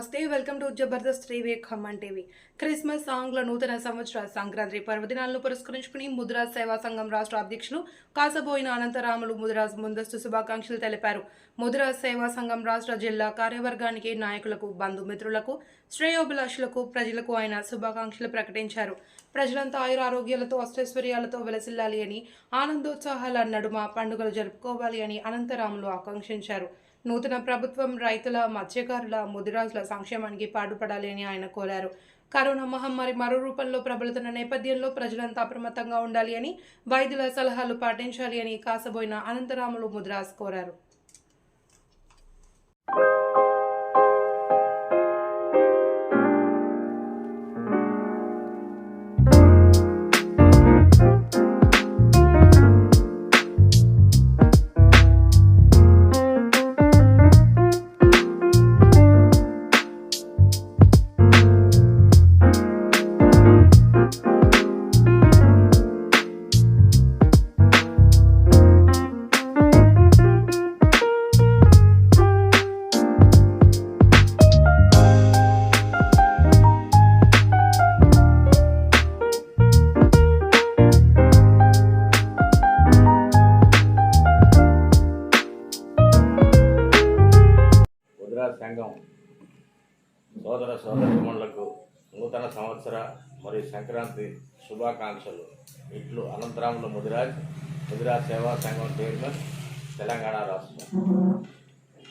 నమస్తే welcome to Jabardasth TV Khammam TV. Christmas ఆంగ్ల నూతన సంవత్సర సంక్రాంతి పర్వదినాలను పురస్కరించుకుని ముద్రాజ్ సేవా సంఘం రాష్ట్ర అధ్యక్షులు కాసబోయిన అనంతరాములు ముద్రాజ్ ముందస్తు శుభాకాంక్షలు తెలిపారు. ముద్రాజ్ సేవా సంఘం రాష్ట్ర జిల్లా కార్యవర్గానికి నాయకులకు బంధుమిత్రులకు శ్రేయోభిలాషులకు ప్రజలకు ఆయన శుభాకాంక్షలు ప్రకటించారు. ప్రజలంతా ఆయుర ఆరోగ్యాలతో అష్టైశ్వర్యాలతో వెలసిల్లాలి అని ఆనందోత్సాహాల నడుమ పండుగలు జరుపుకోవాలి అని అనంతరాములు ఆకాంక్షించారు. నూతన ప్రభుత్వం రైతుల మత్స్యకారుల ముదిరాజుల సంక్షేమానికి పాటుపడాలి అని ఆయన కోరారు. కరోనా మహమ్మారి మరో రూపంలో ప్రబలుతున్న నేపథ్యంలో ప్రజలంతా అప్రమత్తంగా ఉండాలి అని వైద్యుల సలహాలు పాటించాలి అని కాసబోయిన అనంతరాములు ముదిరాజ్ కోరారు. ముద్రా సంఘం. సోదర సోదరులకు నూతన సంవత్సర మరియు సంక్రాంతి శుభాకాంక్షలు. ఇట్లు అనంతరాములు ముదిరాజ్ ముదిరాజ్ సేవా సంఘం చైర్మన్ తెలంగాణ రాష్ట్రం.